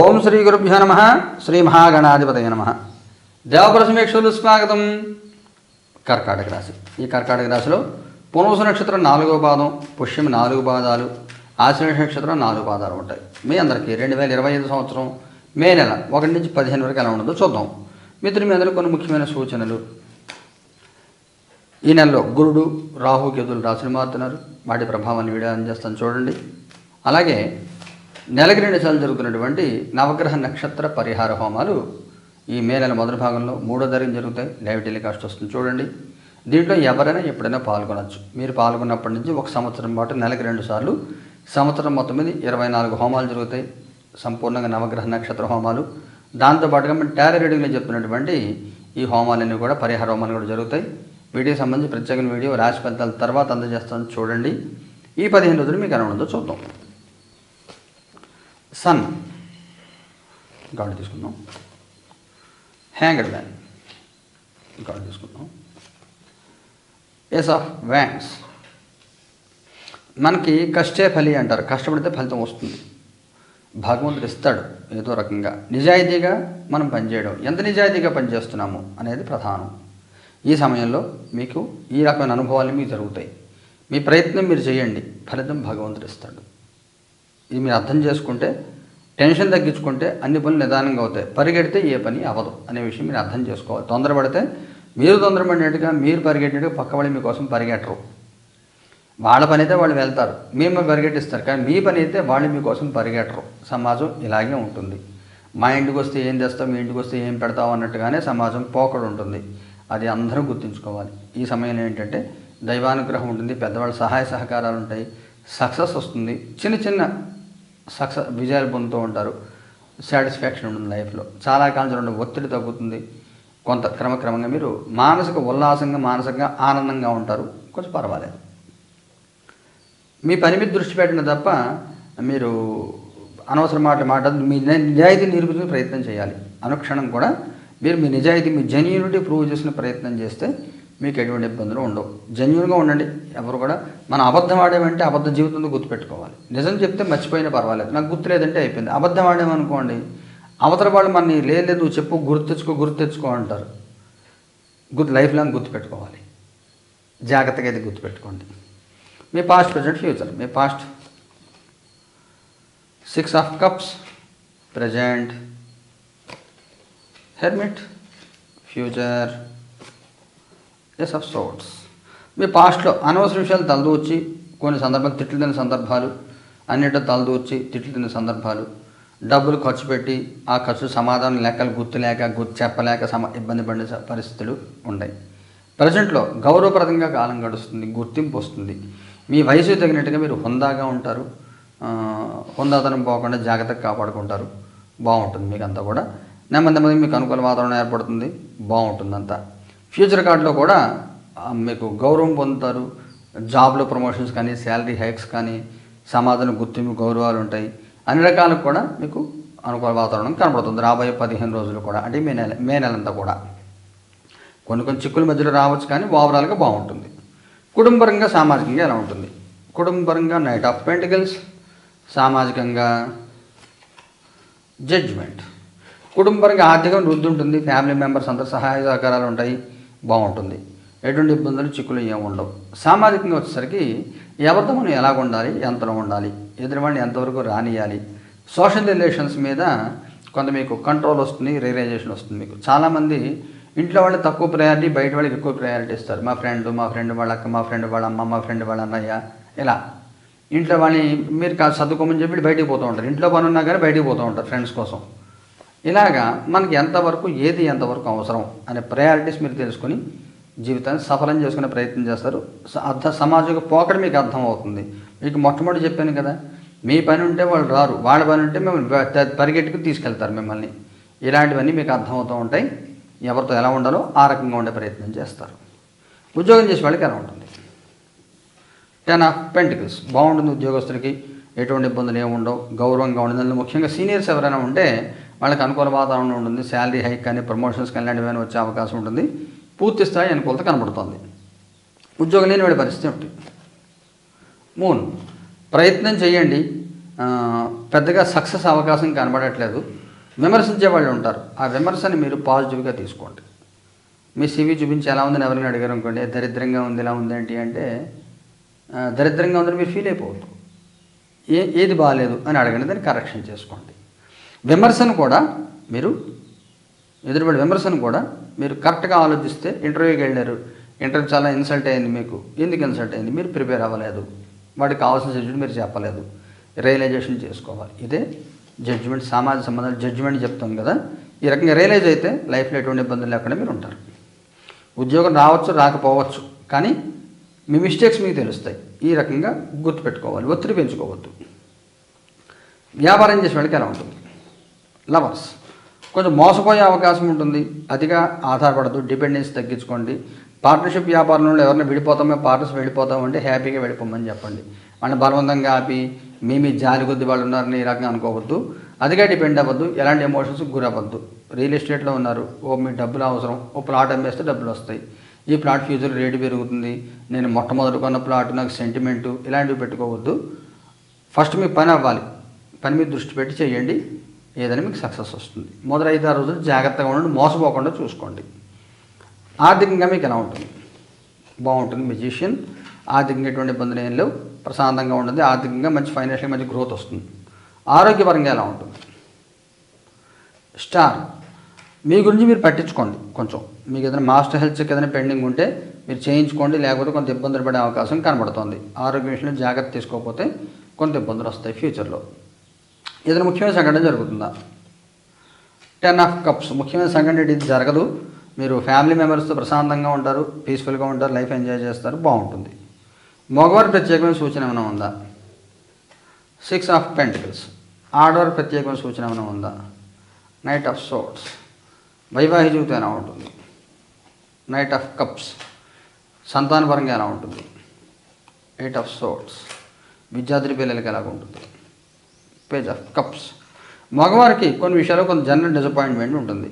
ఓం శ్రీ గురుభ్యో నమ శ్రీ మహాగణాధిపతయ నమ. దేవప్రసమేక్షలు స్వాగతం. కర్కాటక రాశి. ఈ కర్కాటక రాశిలో పునవసు నక్షత్రం నాలుగో పాదం పుష్యం నాలుగు పాదాలు ఆశ్లేష నక్షత్రం నాలుగు పాదాలు ఉంటాయి. మీ అందరికీ రెండు వేల ఇరవై ఐదు సంవత్సరం మే నెల ఒకటి నుంచి పదిహేను వరకు ఎలా ఉండదో చూద్దాం. మిత్రులు మీ అందరూ కొన్ని ముఖ్యమైన సూచనలు. ఈ నెలలో గురుడు రాహు కేతులు రాశులు మారుతున్నారు. వాటి ప్రభావాన్ని వీడియో అందజేస్తాను చూడండి. అలాగే నెలకి రెండు సార్లు జరుగుతున్నటువంటి నవగ్రహ నక్షత్ర పరిహార హోమాలు ఈ మే నెల మొదటి భాగంలో మూడో తారీఖు జరుగుతాయి. లైవ్ టెలికాస్ట్ వస్తుంది చూడండి. దీంట్లో ఎవరైనా ఎప్పుడైనా పాల్గొనవచ్చు మీరు పాల్గొన్నప్పటి నుంచి ఒక సంవత్సరం పాటు నెలకి రెండు సార్లు సంవత్సరం మొత్తం మీద ఇరవై నాలుగు హోమాలు జరుగుతాయి. సంపూర్ణంగా నవగ్రహ నక్షత్ర హోమాలు. దాంతోపాటుగా మేము టారో రీడింగ్లో చెప్తున్నటువంటి ఈ హోమాలన్నీ కూడా పరిహార హోమాలు కూడా జరుగుతాయి. వీటికి సంబంధించి ప్రత్యేకమైన వీడియో రాశి ఫలితాల తర్వాత అందజేస్తాను చూడండి. ఈ పదిహేను రోజులు మీకు ఎలా ఉండదో చూద్దాం. సన్. గాడ్ తీసుకుందాం. హ్యాంగడ్ మ్యాన్ గాడ్ తీసుకుందాం. ఎస్ ఆఫ్ వ్యాంగ్స్ మనకి కష్టే ఫలి అంటారు. కష్టపడితే ఫలితం వస్తుంది. భగవంతుడు ఇస్తాడు ఏదో రకంగా. నిజాయితీగా మనం పనిచేయడం. ఎంత నిజాయితీగా పనిచేస్తున్నాము అనేది ప్రధానం. ఈ సమయంలో మీకు ఈ రకమైన అనుభవాలు మీకు జరుగుతాయి. మీ ప్రయత్నం మీరు చేయండి. ఫలితం భగవంతుడు ఇస్తాడు. ఇది మీరు అర్థం చేసుకుంటే టెన్షన్ తగ్గించుకుంటే అన్ని పనులు నిదానంగా అవుతాయి. పరిగెడితే ఏ పని అవ్వదు అనే విషయం మీరు అర్థం చేసుకోవాలి. తొందరపడితే మీరు తొందరపడినట్టుగా మీరు పరిగెట్టినట్టుగా పక్క వాళ్ళు మీకోసం పరిగెట్టరు. వాళ్ళ పని అయితే వాళ్ళు వెళ్తారు. మేము పరిగెట్టిస్తారు. కానీ మీ పని అయితే వాళ్ళు మీకోసం పరిగెట్టరు. సమాజం ఇలాగే ఉంటుంది. మా ఇంటికి వస్తే ఏం తెస్తాం మీ ఇంటికి వస్తే ఏం పెడతావు అన్నట్టుగానే సమాజం పోకడు ఉంటుంది. అది అందరూ గుర్తుంచుకోవాలి. ఈ సమయంలో ఏంటంటే దైవానుగ్రహం ఉంటుంది పెద్దవాళ్ళ సహాయ సహకారాలు ఉంటాయి సక్సెస్ వస్తుంది. చిన్న చిన్న సక్సెస్ విజయాలు పొందుతూ ఉంటారు. సాటిస్ఫాక్షన్ ఉంటుంది లైఫ్లో. చాలా కాలం చూడండి ఒత్తిడి తగ్గుతుంది. కొంత క్రమక్రమంగా మీరు మానసిక ఉల్లాసంగా మానసికంగా ఆనందంగా ఉంటారు. కొంచెం పర్వాలేదు. మీ పని మీద దృష్టి పెట్టిన తప్ప మీరు అనవసరం మాట మాట మీ నిజాయితీ నిరూపించే ప్రయత్నం చేయాలి. అనుక్షణం కూడా మీరు మీ నిజాయితీ మీ జెన్యూనిటీ ప్రూవ్ చేసిన ప్రయత్నం చేస్తే మీకు ఎటువంటి ఇబ్బందులు ఉండవు. జెన్యున్గా ఉండండి. ఎవరు కూడా మనం అబద్ధం ఆడేమంటే అబద్ధ జీవితంలో గుర్తుపెట్టుకోవాలి. నిజం చెప్తే మర్చిపోయినా పర్వాలేదు. నాకు గుర్తులేదంటే అయిపోయింది. అబద్ధం ఆడేమనుకోండి అవతల వాళ్ళు మనని లేదు నువ్వు చెప్పు గుర్తు తెచ్చుకో గుర్తు తెచ్చుకో అంటారు. గుర్తు లైఫ్ లాంగ్ గుర్తుపెట్టుకోవాలి జాగ్రత్తగా అయితే గుర్తుపెట్టుకోండి మీ past present future me past six of cups present hermit future ace of swords మీ పాస్ట్లో అనవసర విషయాలు తలదూర్చి కొన్ని సందర్భాలు తిట్లు తిన్న సందర్భాలు అన్నిటిలో తలదూర్చి తిట్లు తిన్న సందర్భాలు డబ్బులు ఖర్చు పెట్టి ఆ ఖర్చు సమాధానం లెక్కలు గుర్తు లేక గుర్తు చెప్పలేక సమ ఇబ్బంది పడే పరిస్థితులు ఉన్నాయి ప్రజెంట్లో గౌరవప్రదంగా కాలం గడుస్తుంది గుర్తింపు వస్తుంది. మీ వయసు తగినట్టుగా మీరు హుందాగా ఉంటారు. హుందాతనం పోకుండా జాగ్రత్తగా కాపాడుకుంటారు. బాగుంటుంది మీకు అంతా కూడా. నెమ్మది నెమ్మది మీకు అనుకూల వాతావరణం ఏర్పడుతుంది. బాగుంటుంది అంతా ఫ్యూచర్ కార్డులో కూడా మీకు గౌరవం పొందుతారు. జాబ్లో ప్రమోషన్స్ కానీ శాలరీ హైక్స్ కానీ సమాధానం గుర్తింపు గౌరవాలు ఉంటాయి. అన్ని రకాలకు కూడా మీకు అనుకూల వాతావరణం కనబడుతుంది. రాబోయే పదిహేను రోజులు కూడా అంటే మే నెల మే నెలంతా కూడా. కొన్ని కొన్ని చిక్కుల మధ్యలో రావచ్చు కానీ ఓవరాల్గా బాగుంటుంది. కుటుంబపరంగా సామాజికంగా ఎలా ఉంటుంది? కుటుంబపరంగా నైట్ ఆఫ్ పెంటికల్స్ సామాజికంగా జడ్జ్మెంట్. కుటుంబపరంగా ఆర్థికంగా వృద్ధి ఉంటుంది. ఫ్యామిలీ మెంబర్స్ అందరు సహాయ సహకారాలు ఉంటాయి. బాగుంటుంది. ఎటువంటి ఇబ్బందులు చిక్కులు ఏమి ఉండవు. సామాజికంగా వచ్చేసరికి ఎవరితో మనం ఎలా ఉండాలి ఎంతలో ఉండాలి ఎదురువాడిని ఎంతవరకు రానియాలి సోషల్ రిలేషన్స్ మీద కొంత మీకు కంట్రోల్ వస్తుంది రియలైజేషన్ వస్తుంది మీకు. చాలామంది ఇంట్లో వాళ్ళు తక్కువ ప్రయారిటీ బయట వాళ్ళకి ఎక్కువ ప్రయారిటీ ఇస్తారు. మా ఫ్రెండ్ మా ఫ్రెండ్ వాళ్ళ అక్క మా ఫ్రెండ్ వాళ్ళ అమ్మ మా ఫ్రెండ్ వాళ్ళ అన్నయ్య ఇలా. ఇంట్లో వాళ్ళని మీరు కాదు చదువుకోమని చెప్పి బయటికి పోతూ ఉంటారు. ఇంట్లో పని ఉన్నా కానీ బయటికి పోతూ ఉంటారు ఫ్రెండ్స్ కోసం. ఇలాగా మనకి ఎంతవరకు ఏది ఎంతవరకు అవసరం అనే ప్రయారిటీస్ మీరు తెలుసుకొని జీవితాన్ని సఫలం చేసుకునే ప్రయత్నం చేస్తారు. స- అర్థ సమాజం పోకడ మీకు అర్థం అవుతుంది మీకు మొట్టమొదటి చెప్పాను కదా మీ పని ఉంటే వాళ్ళు రారు వాళ్ళ పని ఉంటే మిమ్మల్ని పరిగెట్టుకు తీసుకెళ్తారు మిమ్మల్ని. ఇలాంటివన్నీ మీకు అర్థమవుతూ ఉంటాయి. ఎవరితో ఎలా ఉండాలో ఆ రకంగా ఉండే ప్రయత్నం చేస్తారు. ఉద్యోగం చేసే వాళ్ళకి ఎలా ఉంటుంది? టెన్ ఆఫ్ పెంటికల్స్ బాగుంటుంది ఉద్యోగస్తులకి ఎటువంటి ఇబ్బందులు ఏమి ఉండవు. గౌరవంగా ఉండదు ముఖ్యంగా సీనియర్స్ ఎవరైనా ఉంటే వాళ్ళకి అనుకూల వాతావరణం ఉంటుంది శాలరీ హైక్ కానీ ప్రమోషన్స్ కానీ ఇలాంటివన్నీ వచ్చే అవకాశం ఉంటుంది. పూర్తి స్థాయి అనుకూలత కనబడుతుంది. ఉద్యోగం లేని వాడి పరిస్థితి ఒకటి. మూన్ ప్రయత్నం చేయండి. పెద్దగా సక్సెస్ అవకాశం కనబడట్లేదు. విమర్శించే వాళ్ళు ఉంటారు. ఆ విమర్శని మీరు పాజిటివ్గా తీసుకోండి. మీ సివి చూపించి ఎలా ఉందని ఎవరైనా అడిగారు అనుకోండి దరిద్రంగా ఉంది ఎలా ఉంది ఏంటి? అంటే దరిద్రంగా ఉందని మీరు ఫీల్ అయిపోవద్దు. ఏ ఏది బాగాలేదు అని అడగండి దాన్ని కరెక్షన్ చేసుకోండి. విమర్శను కూడా మీరు ఎదురుపడే విమర్శను కూడా మీరు కరెక్ట్గా ఆలోచిస్తే ఇంటర్వ్యూకి వెళ్ళారు. ఇంటర్వ్యూ చాలా ఇన్సల్ట్ అయింది మీకు. ఎందుకు ఇన్సల్ట్ అయింది? మీరు ప్రిపేర్ అవ్వలేదు. వాడికి కావాల్సిన జడ్జిమెంట్ మీరు చెప్పలేదు. రియలైజేషన్ చేసుకోవాలి. ఇదే జడ్జిమెంట్ సామాజిక సంబంధాలు జడ్జిమెంట్ చెప్తాం కదా. ఈ రకంగా రియలైజ్ అయితే లైఫ్లో ఎటువంటి ఇబ్బందులు లేకుండా మీరు ఉంటారు. ఉద్యోగం రావచ్చు రాకపోవచ్చు. కానీ మీ మిస్టేక్స్ మీకు తెలుస్తాయి. ఈ రకంగా గుర్తుపెట్టుకోవాలి. ఒత్తిడి పెంచుకోవద్దు. వ్యాపారం చేసే వాళ్ళకి ఎలా ఉంటుంది? లవర్స్. కొంచెం మోసపోయే అవకాశం ఉంటుంది. అతిగా ఆధారపడదు. డిపెండెన్స్ తగ్గించుకోండి. పార్ట్నర్షిప్ వ్యాపారంలో ఎవరైనా విడిపోతామో పార్ట్నర్స్ వెళ్ళిపోతామంటే హ్యాపీగా వెళ్ళిపోమని చెప్పండి. వాళ్ళని బలవంతంగా ఆపి మీ మీ జాలి కొద్ది వాళ్ళు ఉన్నారని ఈ రకంగా అనుకోవద్దు. అదిగా డిపెండ్ అవ్వద్దు. ఎలాంటి ఎమోషన్స్ గురవ్వద్దు. రియల్ ఎస్టేట్లో ఉన్నారు. ఓ మీ డబ్బులు అవసరం. ఓ ప్లాట్ అమ్మేస్తే డబ్బులు వస్తాయి. ఈ ప్లాట్ ఫ్యూచర్ రేటు పెరుగుతుంది. నేను మొట్టమొదటి కొన్న ప్లాట్ నాకు సెంటిమెంటు ఇలాంటివి పెట్టుకోవద్దు. ఫస్ట్ మీ పని అవ్వాలి. పని మీద దృష్టి పెట్టి చేయండి. ఏదైనా మీకు సక్సెస్ వస్తుంది. మొదటి ఐదు ఆరు రోజులు జాగ్రత్తగా ఉండండి మోసపోకుండా చూసుకోండి. ఆర్థికంగా మీకు ఎలా ఉంటుంది? బాగుంటుంది మెజిషియన్. ఆర్థికంగా ఎటువంటి ఇబ్బందులు ఏం లేవు. ప్రశాంతంగా ఉంటుంది ఆర్థికంగా మంచి ఫైనాన్షియల్ మంచి గ్రోత్ వస్తుంది. ఆరోగ్యపరంగా ఎలా ఉంటుంది? స్టార్ మీ గురించి మీరు పట్టించుకోండి కొంచెం. మీకు ఏదైనా మాస్టర్ హెల్త్ చెక్ ఏదైనా పెండింగ్ ఉంటే మీరు చేయించుకోండి లేకపోతే కొంత ఇబ్బందులు పడే అవకాశం కనబడుతుంది. ఆరోగ్య విషయంలో జాగ్రత్త తీసుకోకపోతే కొంత ఇబ్బందులు వస్తాయి ఫ్యూచర్లో. ఏదైనా ముఖ్యమైన సంఘటన జరుగుతుందా? టెన్ ఆఫ్ కప్స్ ముఖ్యమైన సంఘటన ఇది జరగదు. మీరు ఫ్యామిలీ మెంబర్స్తో ప్రశాంతంగా ఉంటారు పీస్ఫుల్గా ఉంటారు లైఫ్ ఎంజాయ్ చేస్తారు బాగుంటుంది. మగవారి ప్రత్యేకమైన సూచన ఏమైనా ఉందా? సిక్స్ ఆఫ్ పెంటికల్స్ ఆడవారి ప్రత్యేకమైన సూచన ఏమైనా ఉందా? నైట్ ఆఫ్ సోట్స్ వైవాహిక జీవితం ఎలా ఉంటుంది? నైట్ ఆఫ్ కప్స్ సంతానపరంగా ఎలా ఉంటుంది? ఎయిట్ ఆఫ్ సోట్స్ విద్యార్థి పిల్లలకి ఎలాగ ఉంటుంది పేజ్ ఆఫ్ కప్స్ మగవారికి కొన్ని విషయాలు కొంత జనరల్ డిసప్పాయింట్మెంట్ ఉంటుంది.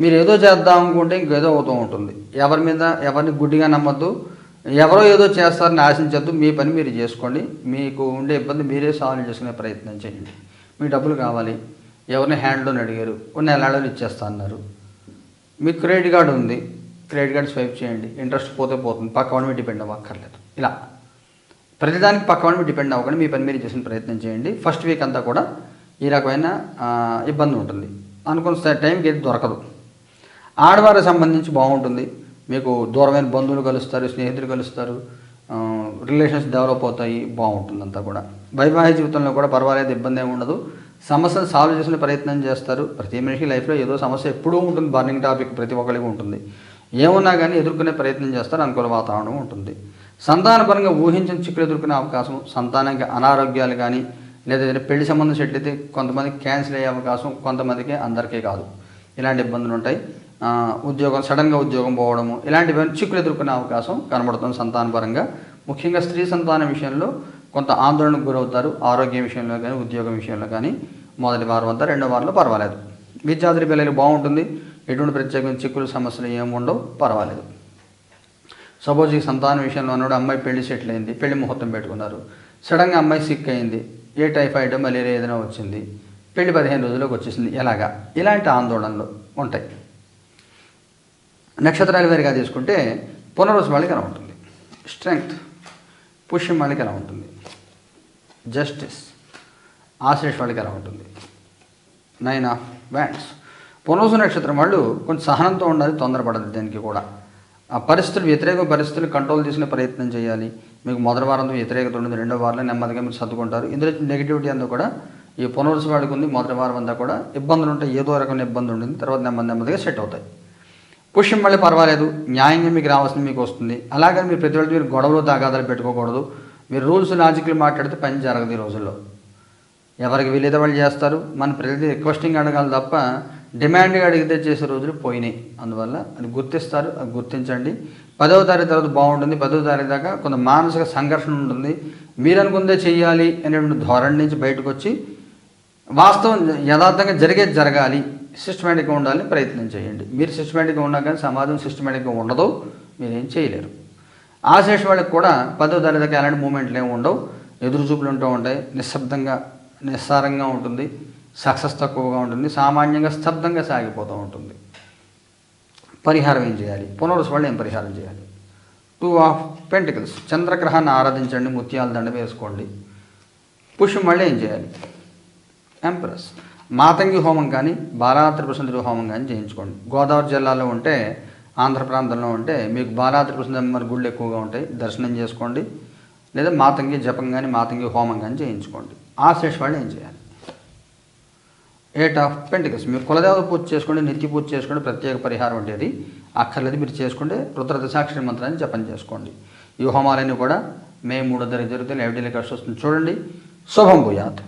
మీరు ఏదో చేద్దాం అనుకుంటే ఇంకేదో అవుతూ ఉంటుంది. ఎవరి మీద ఎవరిని గుడ్డిగా నమ్మద్దు. ఎవరో ఏదో చేస్తారని ఆశించద్దు. మీ పని మీరు చేసుకోండి. మీకు ఉండే ఇబ్బంది మీరే సాల్వ్ చేసుకునే ప్రయత్నం చేయండి. మీ డబ్బులు కావాలి. ఎవరిని హ్యాండ్లోని అడిగారు. కొన్ని నెలలో ఇచ్చేస్తా అన్నారు. మీకు క్రెడిట్ కార్డు ఉంది. క్రెడిట్ కార్డు స్వైప్ చేయండి. ఇంట్రెస్ట్ పోతే పోతుంది. పక్క వాడి డిపెండ్ అవ్వక్కర్లేదు. ఇలా. ప్రతిదానికి పక్క డిపెండ్ అవ్వకుండా. మీ పని మీరు చేసిన ప్రయత్నం చేయండి. ఫస్ట్ వీక్ అంతా కూడా ఈ రకమైన ఇబ్బంది ఉంటుంది. అనుకున్న టైంకి ఏది దొరకదు. ఆడవారికి సంబంధించి బాగుంటుంది. మీకు దూరమైన బంధువులు కలుస్తారు స్నేహితులు కలుస్తారు రిలేషన్స్ డెవలప్ అవుతాయి బాగుంటుంది అంతా కూడా. వైవాహిక జీవితంలో కూడా పర్వాలేదు ఇబ్బంది ఏమి ఉండదు. సమస్యను సాల్వ్ చేసిన ప్రయత్నం చేస్తారు. ప్రతి మనిషి లైఫ్లో ఏదో సమస్య ఎప్పుడూ ఉంటుంది. బర్నింగ్ టాపిక్ ప్రతి ఒక్కరికి ఉంటుంది. ఏమున్నా కానీ ఎదుర్కొనే ప్రయత్నం చేస్తారు. అనుకూల వాతావరణం ఉంటుంది. సంతానపరంగా ఊహించిన చిక్కులు ఎదుర్కొనే అవకాశం సంతానానికి అనారోగ్యాలు కానీ లేదా ఏదైనా పెళ్ళి సంబంధం సెట్ అయితే కొంతమందికి క్యాన్సిల్ అయ్యే అవకాశం కొంతమందికి అందరికీ కాదు. ఇలాంటి ఇబ్బందులు ఉంటాయి. ఉద్యోగం సడన్గా ఉద్యోగం పోవడము ఇలాంటివన్నీ చిక్కులు ఎదుర్కొనే అవకాశం కనబడుతుంది సంతానపరంగా ముఖ్యంగా స్త్రీ సంతానం విషయంలో కొంత ఆందోళనకు గురవుతారు. ఆరోగ్య విషయంలో కానీ ఉద్యోగం విషయంలో కానీ మొదటి వారం అంతా రెండో వారంలో పర్వాలేదు. విద్యార్థి పిల్లలు బాగుంటుంది. ఎటువంటి ప్రత్యేకమైన చిక్కులు సమస్యలు ఏమి ఉండవు. పర్వాలేదు. సపోజ్ ఈ సంతానం విషయంలో అన్నాడు అమ్మాయి పెళ్ళి సెటిల్ అయింది పెళ్ళి ముహూర్తం పెట్టుకున్నారు. సడన్గా అమ్మాయి సిక్ అయింది ఏ టైఫాయిడ్ మలేరియా ఏదైనా వచ్చింది పెళ్ళి పదిహేను రోజుల్లోకి వచ్చేసింది ఎలాగా? ఇలాంటి ఆందోళనలు ఉంటాయి. నక్షత్రాల వారిగా తీసుకుంటే పునరుసు వాళ్ళకి ఎలా ఉంటుంది? స్ట్రెంగ్త్ పుష్యం వాళ్ళకి ఎలా ఉంటుంది? జస్టిస్ ఆశ్లేష వాళ్ళకి ఎలా ఉంటుంది? నైన్ ఆఫ్ వ్యాండ్స్ పునరుసు నక్షత్రం వాళ్ళు కొంచెం సహనంతో ఉండాలి తొందరపడదు దీనికి కూడా. ఆ పరిస్థితులు వ్యతిరేక పరిస్థితులు కంట్రోల్ చేసిన ప్రయత్నం చేయాలి. మీకు మొదటి వారంలో వ్యతిరేకత ఉంటుంది రెండో వారంలో నెమ్మదిగా మీరు సర్దుకుంటారు. ఇందులో నెగిటివిటీ అంతా కూడా ఈ పునరుసు వాడికి ఉంది మొదటి వారం అంతా కూడా ఇబ్బందులు ఉంటాయి ఏదో రకమైన ఇబ్బంది ఉంటుంది తర్వాత నెమ్మది నెమ్మదిగా సెట్ అవుతాయి. పుష్యం మళ్ళీ పర్వాలేదు న్యాయంగా మీకు రావాల్సింది మీకు వస్తుంది. అలాగే మీరు ప్రతి వాళ్ళు మీరు గొడవలు తాగాదాలు పెట్టుకోకూడదు. మీరు రూల్స్ లాజిక్లు మాట్లాడితే పని జరగదు ఈ రోజుల్లో. ఎవరికి వీలైతే వాళ్ళు చేస్తారు మన ప్రతి రిక్వెస్టింగ్ అడగాలి తప్ప డిమాండ్గా అడిగితే చేసే రోజులు పోయినాయి. అందువల్ల అది గుర్తిస్తారు అది గుర్తించండి. పదవ తారీఖు తర్వాత బాగుంటుంది. పదవ తారీఖు దాకా కొంత మానసిక సంఘర్షణ ఉంటుంది. మీరు అనుకుందే చేయాలి అనేటువంటి ధోరణి నుంచి బయటకు వచ్చి వాస్తవం యథార్థంగా జరిగేది జరగాలి. సిస్టమేటిక్గా ఉండాలని ప్రయత్నం చేయండి. మీరు సిస్టమేటిక్గా ఉన్నా కానీ సమాజం సిస్టమేటిక్గా ఉండదు. మీరేం చేయలేరు. ఆశేష వాళ్ళకి కూడా పదో తారీఖు దాకా ఎలాంటి మూమెంట్లు ఏమి ఉండవు. ఎదురు చూపులు ఉంటూ ఉంటాయి. నిశ్శబ్దంగా నిస్సారంగా ఉంటుంది. సక్సెస్ తక్కువగా ఉంటుంది సామాన్యంగా స్తబ్దంగా సాగిపోతూ ఉంటుంది. పరిహారం ఏం చేయాలి? పునరుస్మరణ ఏం పరిహారం చేయాలి? టూ ఆఫ్ పెంటికల్స్ చంద్రగ్రహాన్ని ఆరాధించండి ముత్యాల దండ వేసుకోండి. పుష్యం మళ్ళీ ఏం చేయాలి? ఎంప్రెస్ మాతంగి హోమం కానీ బాలాత్రిపుర సుందరి హోమం కానీ చేయించుకోండి. గోదావరి జిల్లాలో ఉంటే ఆంధ్ర ప్రాంతంలో ఉంటే మీకు బాలాత్రిపుర సుందరి గుళ్ళు ఎక్కువగా ఉంటాయి దర్శనం చేసుకోండి. లేదా మాతంగి జపం కానీ మాతంగి హోమం కానీ చేయించుకోండి. ఆ వాళ్ళు ఏం చేయాలి? ఎయిట్ ఆఫ్ పెంటికల్స్ మీరు కులదేవత పూజ చేసుకోండి నిత్య పూజ చేసుకోండి ప్రత్యేక పరిహారం ఉండేది అక్కర్లేదు మీరు చేసుకోండి. రుద్రత సాక్షి మంత్రాన్ని జపం చేసుకోండి. ఈ హోమాలన్నీ కూడా మే మూడో తారీఖు జరిగితే లైవ్ టెలికాస్ట్ వస్తుంది. చూడండి. శుభం భూయాత్.